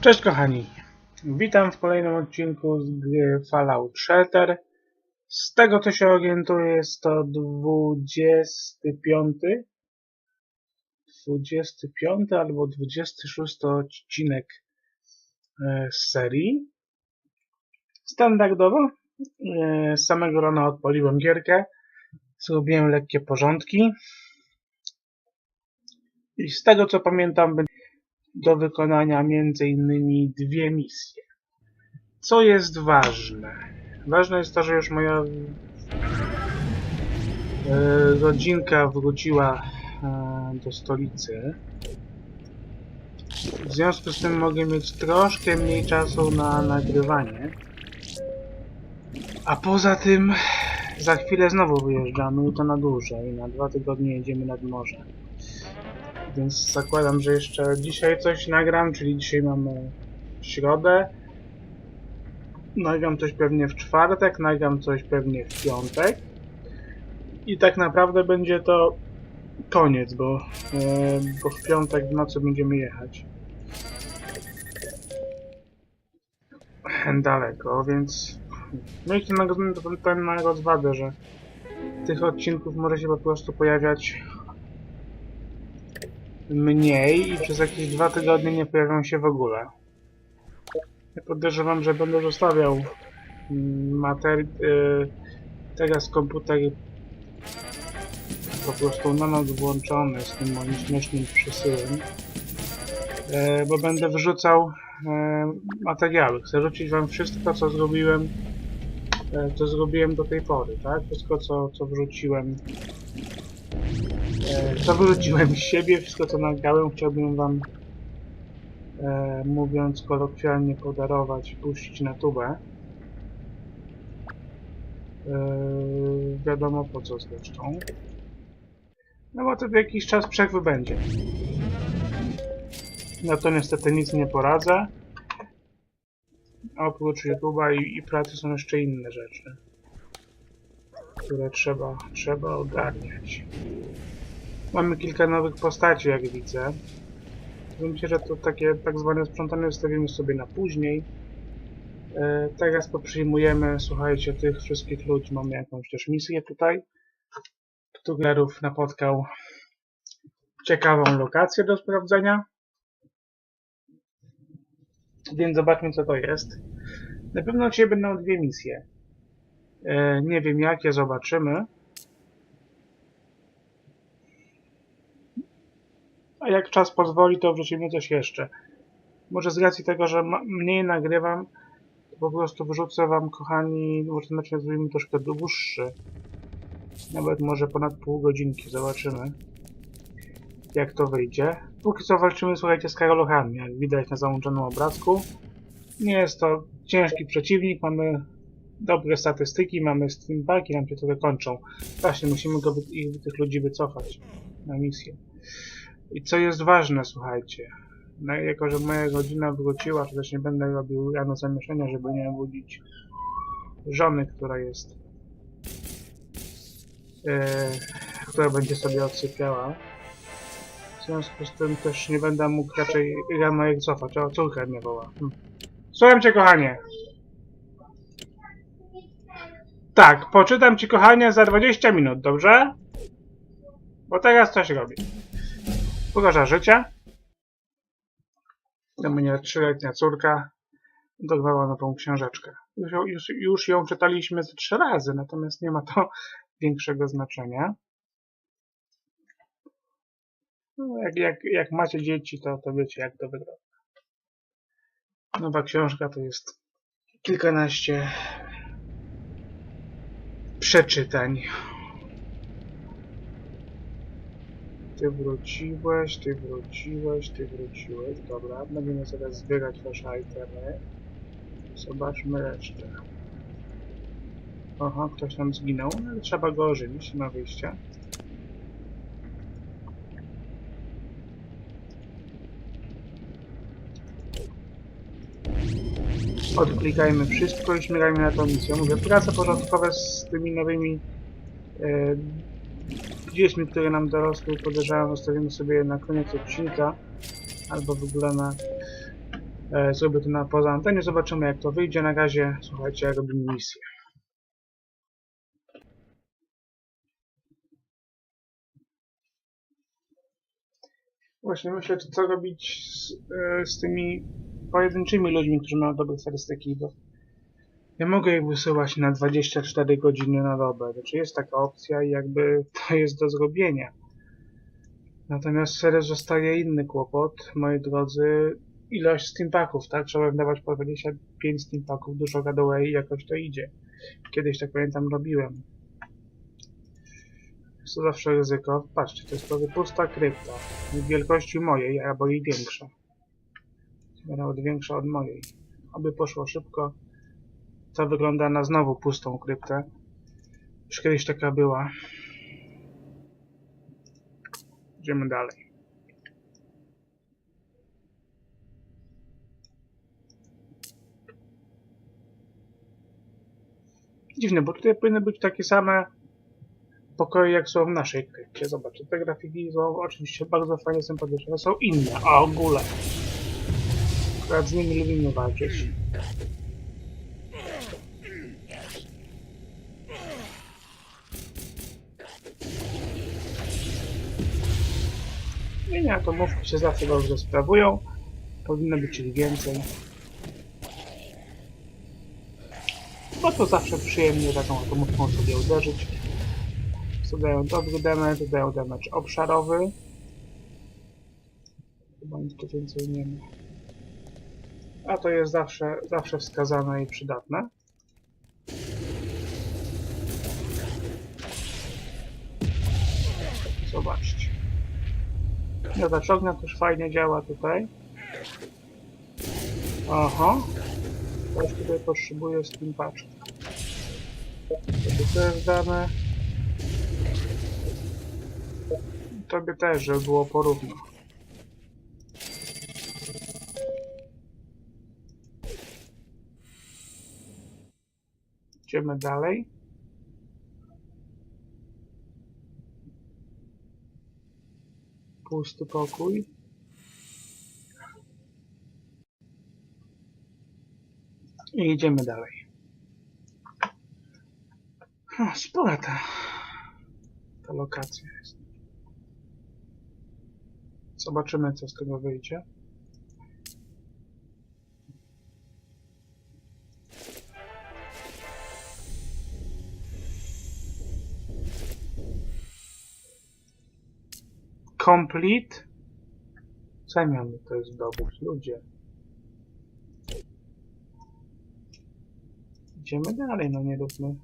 Cześć kochani, witam w kolejnym odcinku z gry Fallout Shelter. Z tego co się orientuję jest to 25 25 albo 26 odcinek e, z serii. Standardowo e, z samego rana odpaliłem gierkę, zrobiłem lekkie porządki i z tego co pamiętam do wykonania innymi dwie misje. Co jest ważne? Ważne jest to, że już moja e, rodzinka wróciła e, do stolicy. W związku z tym mogę mieć troszkę mniej czasu na nagrywanie. A poza tym za chwilę znowu wyjeżdżamy i to na dłużej. Na dwa tygodnie jedziemy nad morze. Więc zakładam, że jeszcze dzisiaj coś nagram, czyli dzisiaj mamy środę. Nagram coś pewnie w czwartek, nagram coś pewnie w piątek. I tak naprawdę będzie to koniec, bo, e, bo w piątek w nocy będziemy jechać. Daleko, więc mieliście na, na, na rozwadę, że tych odcinków może się po prostu pojawiać mniej i przez jakieś dwa tygodnie nie pojawią się w ogóle. Ja podejrzewam, że będę zostawiał materi- y, teraz komputer po prostu na noc włączony z tym moim śmiesznym przesyłem, e, bo będę wrzucał e, materiały. Chcę rzucić wam wszystko, co zrobiłem, e, co zrobiłem do tej pory, tak? Wszystko, co, co wrzuciłem co wyrzuciłem z siebie, wszystko co nagrałem, chciałbym wam, e, mówiąc kolokwialnie, podarować, puścić na tubę. E, wiadomo po co zresztą. No bo to w jakiś czas przerwy będzie. No to niestety nic nie poradzę. Oprócz YouTube'a i, i pracy są jeszcze inne rzeczy, które trzeba, trzeba ogarniać. Mamy kilka nowych postaci, jak widzę. Myślę, że to takie tak zwane sprzątanie zostawimy sobie na później. E, teraz poprzyjmujemy, słuchajcie, tych wszystkich ludzi. Mamy jakąś też misję tutaj. Tugerów napotkał ciekawą lokację do sprawdzenia. Więc zobaczmy, co to jest. Na pewno dzisiaj będą dwie misje. E, nie wiem, jakie zobaczymy. A jak czas pozwoli, to wrzucimy coś jeszcze. Może z racji tego, że mniej nagrywam, to po prostu wrzucę wam, kochani, może znaczy zrobimy troszkę dłuższy. Nawet może ponad pół godzinki, zobaczymy. Jak to wyjdzie. Póki co walczymy, słuchajcie, z karoluchami, jak widać na załączonym obrazku. Nie jest to ciężki przeciwnik, mamy dobre statystyki, mamy streamparki, nam się trochę kończą. Właśnie, musimy go, ich, tych ludzi wycofać na misję. I co jest ważne, słuchajcie, no, jako że moja rodzina wróciła, to też nie będę robił rano zamieszania, żeby nie budzić żony, która jest, yy, która będzie sobie odsypiała. W związku z tym też nie będę mógł raczej rano jak cofać. O, córka mnie woła. Hm. Słucham cię, kochanie. Tak, poczytam ci, kochanie, za 20 minut, dobrze? Bo teraz coś robię. Pogarza życia. Do mnie trzyletnia córka dorwała nową książeczkę. Już, już, już ją czytaliśmy ze trzy razy, natomiast nie ma to większego znaczenia. No, jak, jak, jak macie dzieci, to, to wiecie, jak to wygląda. Nowa książka to jest kilkanaście przeczytań. Ty wróciłeś, ty wróciłeś, ty wróciłeś. Dobra, będziemy teraz zbierać wasze itemy. Zobaczmy resztę. Oho, ktoś tam zginął, ale trzeba go ożywić, nie ma wyjścia. Odklikajmy wszystko i śmigajmy na tą misję. Mówię, prace porządkowe z tymi nowymi e, dziećmi, które nam dorosły, podejrzewam, zostawimy sobie na koniec odcinka, albo w ogóle na E, zrobię to na poza antenie, zobaczymy jak to wyjdzie. Na razie, słuchajcie, ja robię misję. Właśnie myślę, co robić z, e, z tymi pojedynczymi ludźmi, którzy mają dobre statystyki, bo ja mogę ich wysyłać na 24 godziny na dobę. Znaczy jest taka opcja i jakby to jest do zrobienia. Natomiast serio zostaje inny kłopot, moi drodzy, ilość steampaków, tak? Trzeba dawać po 25 steampaków, dużo gadaway i jakoś to idzie. Kiedyś tak pamiętam robiłem. Jest to zawsze ryzyko. Patrzcie, to jest prawie pusta krypta. Wielkości mojej, albo i większa. Nawet większa od mojej. Aby poszło szybko. To wygląda na znowu pustą kryptę. Już kiedyś taka była. Idziemy dalej. Dziwne, bo tutaj powinny być takie same pokoje, jak są w naszej krypcie. Zobaczcie, te grafiki są oczywiście bardzo fajnie sympatyczne, są inne, a ogóle. Akurat z nimi lubimy walczyć. Linie atomówki się zawsze dobrze sprawują. Powinno być ich więcej. Bo to zawsze przyjemnie taką atomówką sobie uderzyć. Zadają dobry damage, dają damage obszarowy. Chyba nic tu więcej nie ma. A to jest zawsze, zawsze wskazane i przydatne. Zobaczcie. Miotacz ognia też fajnie działa tutaj. Aha. Ktoś tutaj potrzebuje Steam paczki. Tobie też dane. Tobie też, żeby było porówno. Idziemy dalej. Pusty pokój. I idziemy dalej. No, spora ta, ta lokacja jest. Zobaczymy, co z tego wyjdzie. Complete. Zajmiony to jest zdobycz, ludzie. Idziemy dalej, no nie róbmy.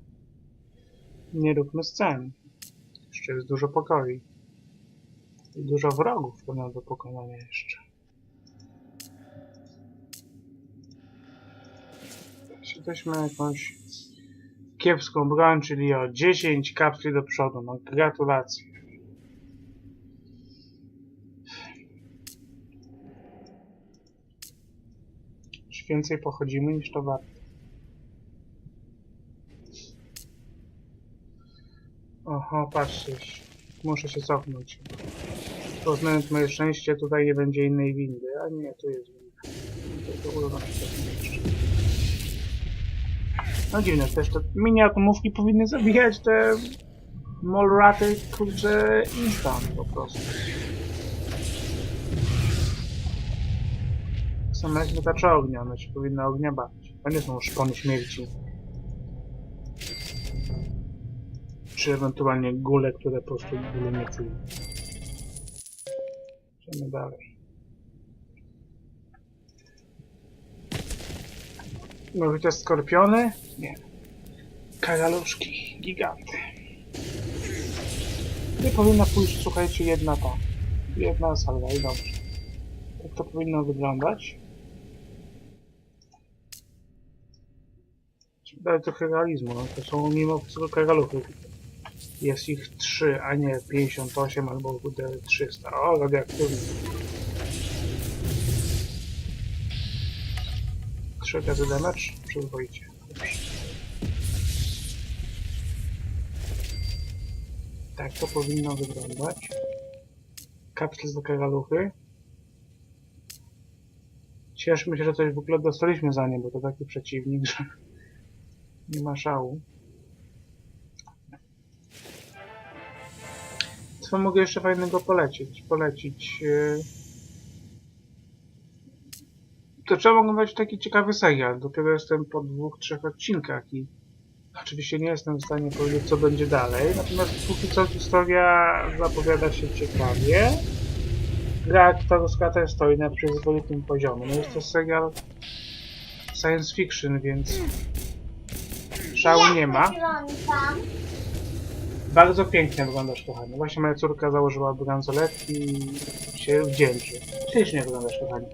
Nie róbmy scen. Jeszcze jest dużo pokoi. I dużo wrogów pewno do pokonania jeszcze. Jesteśmy jakąś kiepską broń, czyli o 10 kapsli do przodu. No gratulacje. Więcej pochodzimy niż to warto. Oho, patrzcie. Muszę się cofnąć. Poznając moje szczęście, tutaj nie będzie innej windy. A nie, tu jest winda. To, to. No dziwne, też te mini atomówki powinny zabijać te molraty, kurczę, instant po prostu. Jak miotacze ognia, one się powinny ognia bać. To nie są szpony śmierci. Czy ewentualnie gule, które po prostu gule nie czują. Idziemy dalej. Może te skorpiony? Nie. Kagaluszki, giganty. Nie powinna pójść, słuchajcie, jedna ta. Jedna salwa i dobrze. Tak to powinno wyglądać. Daje trochę realizmu, no to są mimo wszystko kagaluchy. Jest ich 3, a nie 58 albo kurde 300. O, radioaktywny. 3 razy damage? Przyzwoicie. Tak to powinno wyglądać. Kapsle za karaluchy. Cieszmy się, że coś w ogóle dostaliśmy za nie, bo to taki przeciwnik, że nie ma szału. Co mogę jeszcze fajnego polecić? Polecić. Yy... To trzeba oglądać taki ciekawy serial. Dopiero jestem po dwóch, trzech odcinkach i oczywiście nie jestem w stanie powiedzieć, co będzie dalej. Natomiast póki co historia zapowiada się ciekawie. Gra aktorska też stoi na przyzwoitym poziomie. No jest to serial science fiction, więc szału nie ma. Bardzo pięknie wyglądasz, kochanie. Właśnie moja córka założyła bransoletki i się wdzięczy. Ślicznie wyglądasz, kochanie.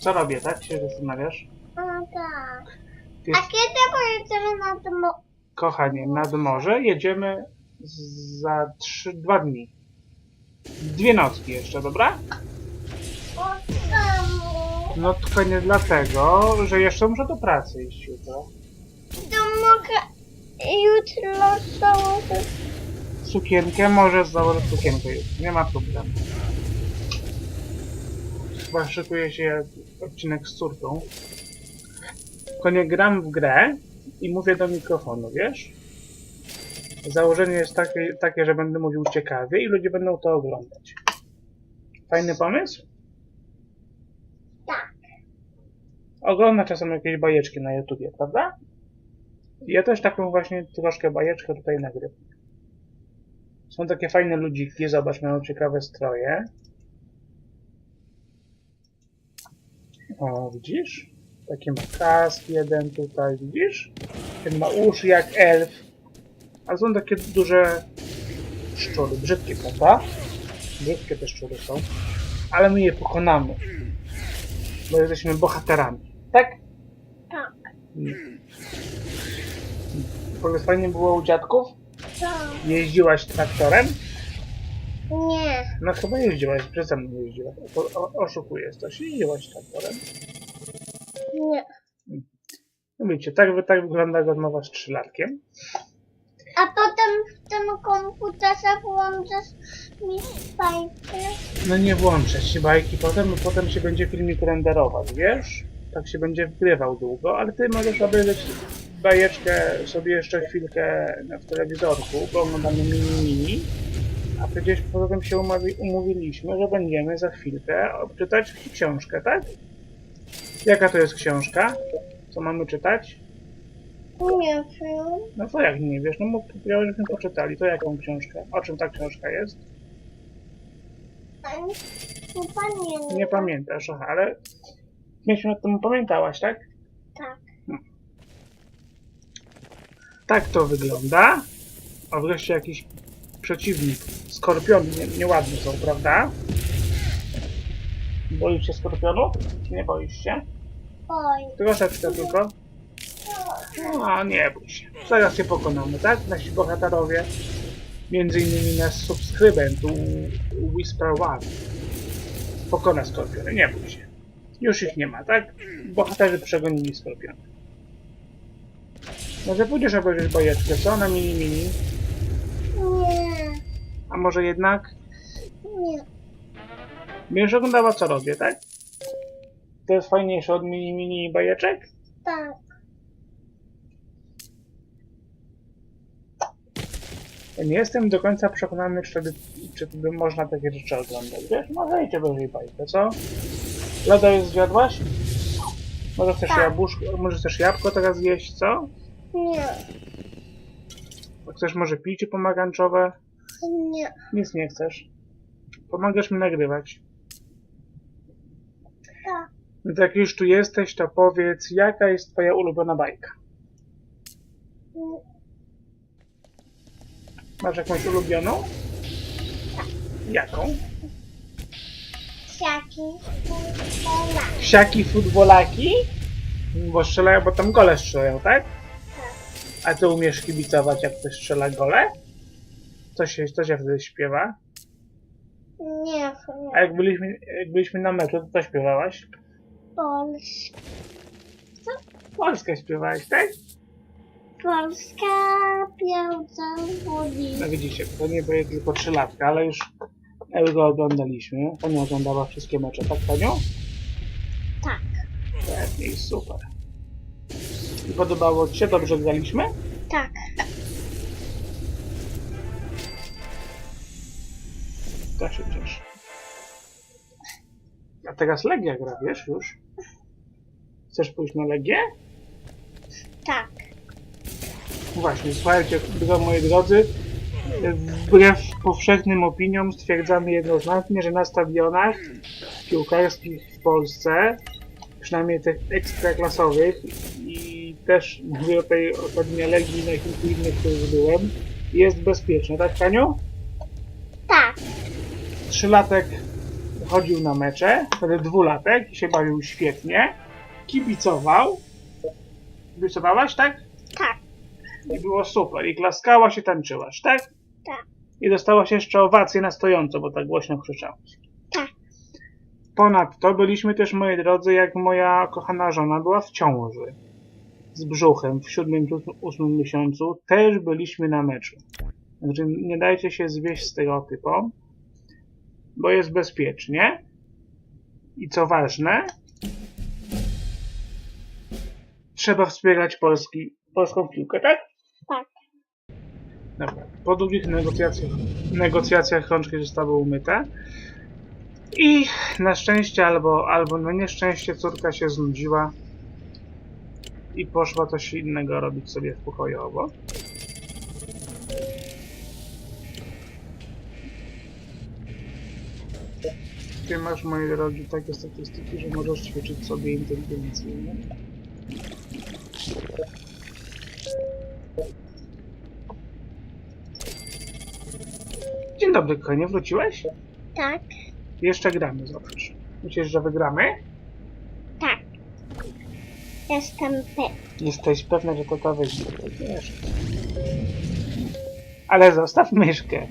Co robię, tak? Się zastanawiasz? No tak. Ty, A kiedy pojedziemy na to mo- kochanie, nad morze jedziemy za trzy, dwa dni. Dwie nocki jeszcze, dobra? domu? No tylko nie dlatego, że jeszcze muszę do pracy iść jutro. To mogę jutro założyć. Sukienkę możesz założyć sukienkę nie ma problemu. Chyba szykuje się odcinek z córką. Tylko nie gram w grę i mówię do mikrofonu, wiesz? Założenie jest takie, takie, że będę mówił ciekawie i ludzie będą to oglądać. Fajny pomysł? Tak. Ogląda czasem jakieś bajeczki na YouTubie, prawda? Ja też taką właśnie troszkę bajeczkę tutaj nagrywam. Są takie fajne ludziki, zobacz, mają ciekawe stroje. O, widzisz? Taki ma kask jeden tutaj, widzisz? Ten ma uszy jak elf. A są takie duże szczury, brzydkie, prawda? Brzydkie te szczury są. Ale my je pokonamy. Bo jesteśmy bohaterami. Tak? Tak. Fajnie było u dziadków? Tak. Jeździłaś traktorem? Nie. No chyba jeździłaś, przeze mną jeździłaś. O, o, oszukujesz coś. Jeździłaś traktorem. Nie. No wiecie, tak, tak wygląda rozmowa z trzylatkiem. A potem w tym komputerze włączysz mi fajkę. No nie włączać się bajki potem, bo potem się będzie filmik renderować, wiesz? Tak się będzie wgrywał długo, ale ty możesz obejrzeć bajeczkę sobie jeszcze chwilkę w telewizorku, bo oglądamy mini mini. A przecież potem się umawi, umówiliśmy, że będziemy za chwilkę czytać książkę, tak? Jaka to jest książka? Co mamy czytać? Nie wiem. No to jak nie wiesz, no bo żeśmy poczytali, to jaką książkę? O czym ta książka jest? Nie nie pamiętam. Nie pamiętasz, aha, ale miesiąc temu pamiętałaś, tak? Tak. Tak to wygląda. O, wreszcie jakiś przeciwnik. Skorpiony nie, nieładne są, prawda? Boisz się skorpionów? Czy nie boisz się? Oj. Troszeczkę tylko. No, nie bój się. Zaraz się pokonamy, tak? Nasi bohaterowie. Między innymi nasz subskrybent u- Whisper One. Pokona skorpiony, nie bój się. Już ich nie ma, tak? Bohaterzy przegonili skorpiony. Może pójdziesz obejrzeć bajeczkę, co? Na mini mini? Nie. A może jednak Nie. będziesz oglądała co robię, tak? To jest fajniejsze od mini mini bajeczek? Tak. Nie jestem do końca przekonany, czy, czy by można takie rzeczy oglądać. Wiesz, może idź obejrzyj bajkę, co? Loda już zjadłaś? Może chcesz, Tak. jabłuszko, może chcesz jabłko teraz jeść, co? Nie. Chcesz może picie pomarańczowe? Nie. Nic nie chcesz. Pomagasz mi nagrywać. Tak. To jak już tu jesteś, to powiedz, jaka jest twoja ulubiona bajka? Masz jakąś ulubioną? Jaką? Siaki. Ona. Siaki futbolaki? Bo strzelają, bo tam gole strzelają, tak? A ty umiesz kibicować, jak ktoś strzela gole? Co się, co się wtedy śpiewa? Nie. A jak byliśmy, jak byliśmy na meczu, to co śpiewałaś? Polska. Polskę śpiewałeś, tak? Polska piłka wodzi. No widzicie, to nie były tylko trzy latka, ale już Euro oglądaliśmy. Pani oglądała wszystkie mecze, tak Panią? I super. I podobało Ci się? Dobrze graliśmy? Tak. To się cieszę. A teraz Legia gra, wiesz już? Chcesz pójść na Legię? Tak. Właśnie, słuchajcie, moi drodzy, wbrew powszechnym opiniom stwierdzamy jednoznacznie, że na stadionach piłkarskich w Polsce, przynajmniej tych ekstraklasowych też mówię o tej ostatniej Legii i na kilku innych, których byłem, jest bezpieczne, tak Kaniu? Tak. Trzylatek chodził na mecze, wtedy dwulatek i się bawił świetnie, kibicował. Kibicowałaś, tak? Tak. I było super. I klaskałaś i tańczyłaś, tak? Tak. I dostałaś jeszcze owację na stojąco, bo tak głośno krzyczałaś. Tak. Ponadto byliśmy też, moi drodzy, jak moja kochana żona była w ciąży. Z brzuchem w siódmym, ósmym miesiącu też byliśmy na meczu. Także nie dajcie się zwieść stereotypom, bo jest bezpiecznie. I co ważne, trzeba wspierać Polski, polską piłkę, tak? Tak. Dobra. Po długich negocjacjach, negocjacjach rączki zostały umyte. I na szczęście albo, albo na nieszczęście córka się znudziła i poszła coś innego robić sobie w pokoju obok. Ty masz, moi drogi, takie statystyki, że możesz ćwiczyć sobie inteligencję. nie? Dzień dobry, kochanie, wróciłeś? Tak. Jeszcze gramy, zobacz. Myślisz, że wygramy? Jestem pewna. Jesteś pewna, że to ta wyjdzie. Wiesz. Ale zostaw myszkę.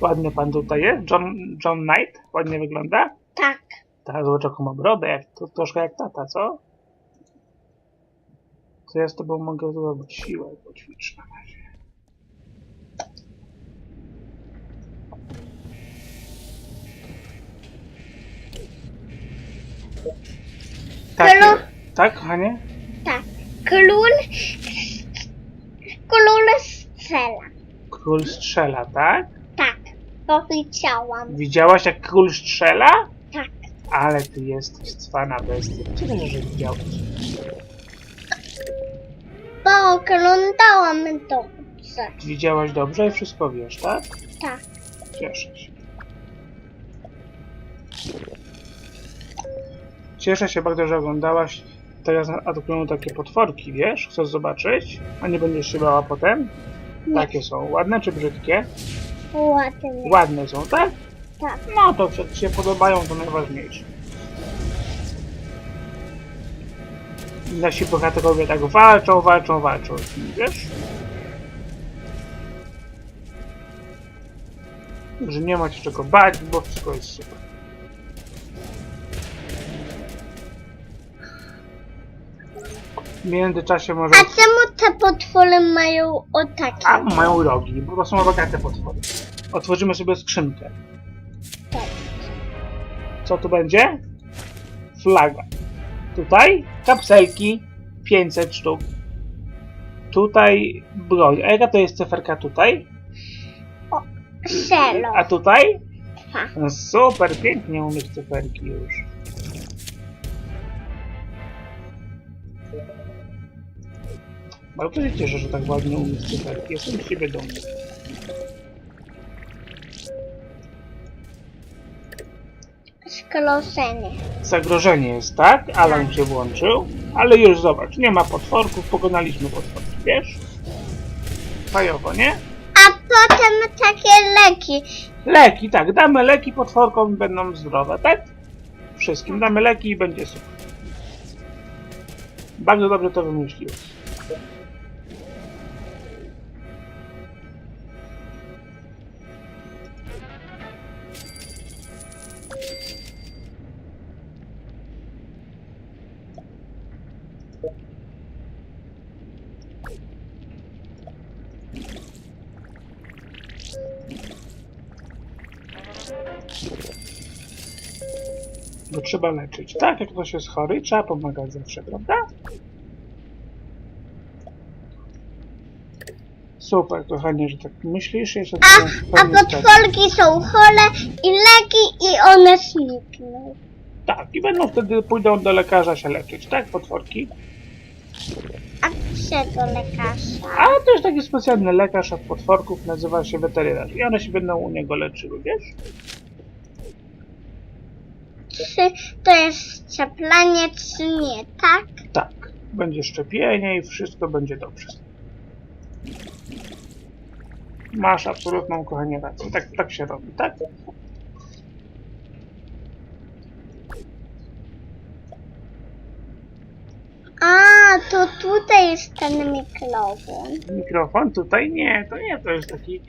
Ładny pan tutaj jest. John, John Knight. Ładnie wygląda. Tak. Ta zobacz jaką ma brodę. Jak, to, troszkę jak tata, co? Co ja z tobą mogę zrobić? Siłę poćwicz na razie. Tak, Halo? Tak, kochanie? Tak. Król... Król strzela. Król strzela, tak? Tak. To widziałam. Widziałaś jak król strzela? Tak. Ale ty jesteś cwana bestia. Cieszę się, że widziałeś. Bo oglądałam dobrze. Widziałaś dobrze i wszystko wiesz, tak? Tak. Cieszę się. Cieszę się bardzo, że oglądałaś. Teraz atakują takie potworki, wiesz? Chcesz zobaczyć? A nie będziesz się bała potem? Nie. Takie są. Ładne czy brzydkie? Ładnie. Ładne są, tak? Tak. No to ci się podobają, to najważniejsze. Nasi bohaterowie tak walczą, walczą, walczą. Wiesz? Że nie ma się czego bać, bo wszystko jest super. W międzyczasie może... A czemu te potwory mają o takie? A, mają rogi, bo to są bogate potwory. Otworzymy sobie skrzynkę. Tak. Co tu będzie? Flaga. Tutaj kapselki 500 sztuk. Tutaj broń. A jaka to jest cyferka tutaj? Szelo. A tutaj? Ha. No super, pięknie umiesz cyferki już. Bardzo się cieszę, że tak ładnie umiesz cyferki. Jestem z ciebie dumny. Skroszenie. Zagrożenie jest, tak? Alarm się włączył. Ale już zobacz, nie ma potworków, pokonaliśmy potworki, wiesz? Fajowo, nie? A potem takie leki. Leki, tak, damy leki potworkom i będą zdrowe, tak? Wszystkim damy leki i będzie super. Bardzo dobrze to wymyśliłeś. Trzeba leczyć. Tak, jak ktoś jest chory, trzeba pomagać zawsze, prawda? Super, kochanie, że tak myślisz. Jeszcze A, to a potworki są chore i leki i one znikną. Tak, i będą wtedy pójdą do lekarza się leczyć, tak, potworki? A czego lekarza? A to jest taki specjalny lekarz od potworków, nazywa się weterynarz. I one się będą u niego leczyły, wiesz? To jest szczeplenie, czy nie, tak? Tak, będzie szczepienie i wszystko będzie dobrze. Masz absolutną, kochanie, rację. Tak, tak się robi, tak? A, to tutaj jest ten mikrofon. Mikrofon tutaj nie, to nie, to jest taki...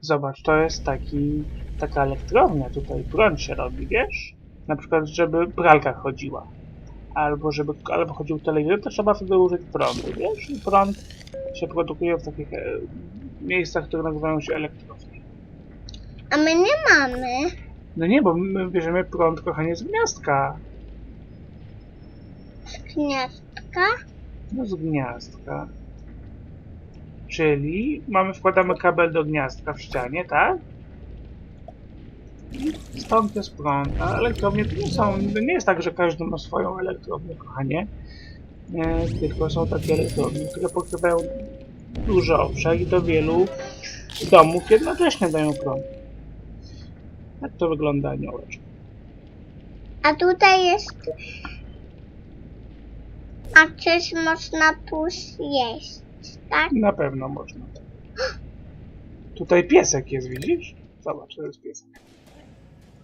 Zobacz, to jest taki... taka elektrownia, tutaj prąd się robi, wiesz? Na przykład, żeby pralka chodziła. Albo żeby albo chodził telewizor, to trzeba wtedy użyć prądu, wiesz? I prąd się produkuje w takich e, miejscach, które nazywają się elektrownie. A my nie mamy. No nie, bo my bierzemy prąd, kochanie, z gniazdka. Z gniazdka. No z gniazdka. Czyli mamy, wkładamy kabel do gniazdka w ścianie, tak? I stąd jest prąd. A elektrownie to nie są, nie jest tak, że każdy ma swoją elektrownię, kochanie. Nie, tylko są takie elektrownie, które pokrywają duży obszar i do wielu domów jednocześnie dają prąd. Jak to wygląda aniołeczek? A tutaj jest... A coś można tu zjeść, tak? Na pewno można. Tutaj piesek jest, widzisz? Zobacz, to jest piesek.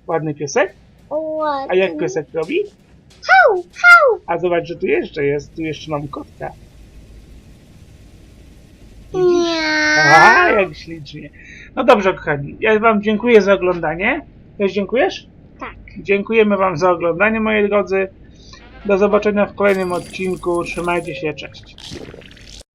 Ładny piesek? Ładnie. A jak piesek robi? Hał, hał! A zobacz, że tu jeszcze jest, tu jeszcze mam kotka. Nie. A, jak ślicznie. No dobrze, kochani. Ja wam dziękuję za oglądanie. Też dziękujesz? Tak. Dziękujemy wam za oglądanie, moi drodzy. Do zobaczenia w kolejnym odcinku. Trzymajcie się, cześć.